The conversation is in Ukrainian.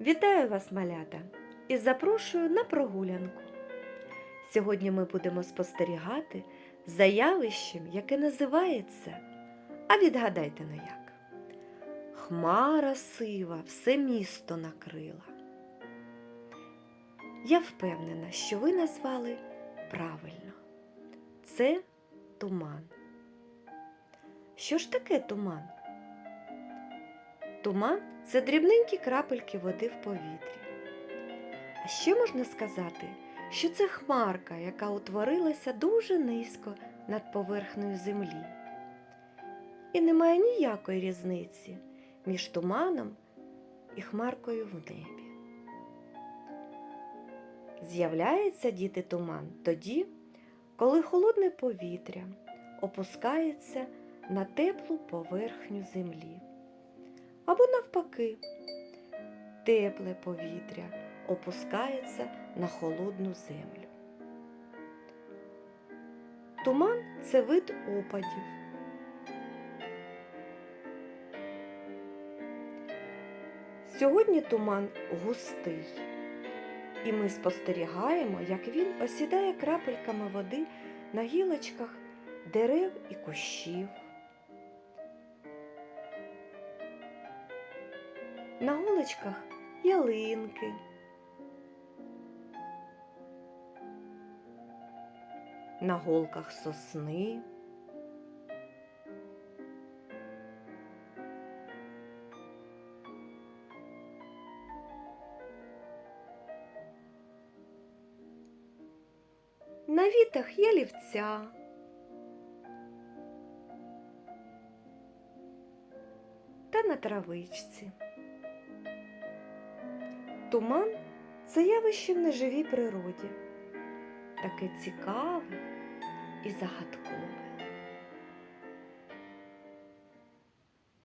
Вітаю вас, малята, і запрошую на прогулянку. Сьогодні ми будемо спостерігати за явищем, яке називається. А відгадайте ну як. Хмара сива все місто накрила. Я впевнена, що ви назвали правильно. Це туман. Що ж таке туман? Туман це дрібненькі крапельки води в повітрі. А ще можна сказати, що це хмарка, яка утворилася дуже низько над поверхнею землі. І немає ніякої різниці між туманом і хмаркою в небі. З'являється діти туман тоді, коли холодне повітря опускається на теплу поверхню землі. Або навпаки, тепле повітря опускається на холодну землю. Туман це вид опадів. Сьогодні туман густий, і ми спостерігаємо, як він осідає крапельками води на гілочках дерев і кущів. На голочках ялинки. На голках сосни. На вітах ялівця. Та на травичці. Туман це явище в неживій природі, таке цікаве і загадкове.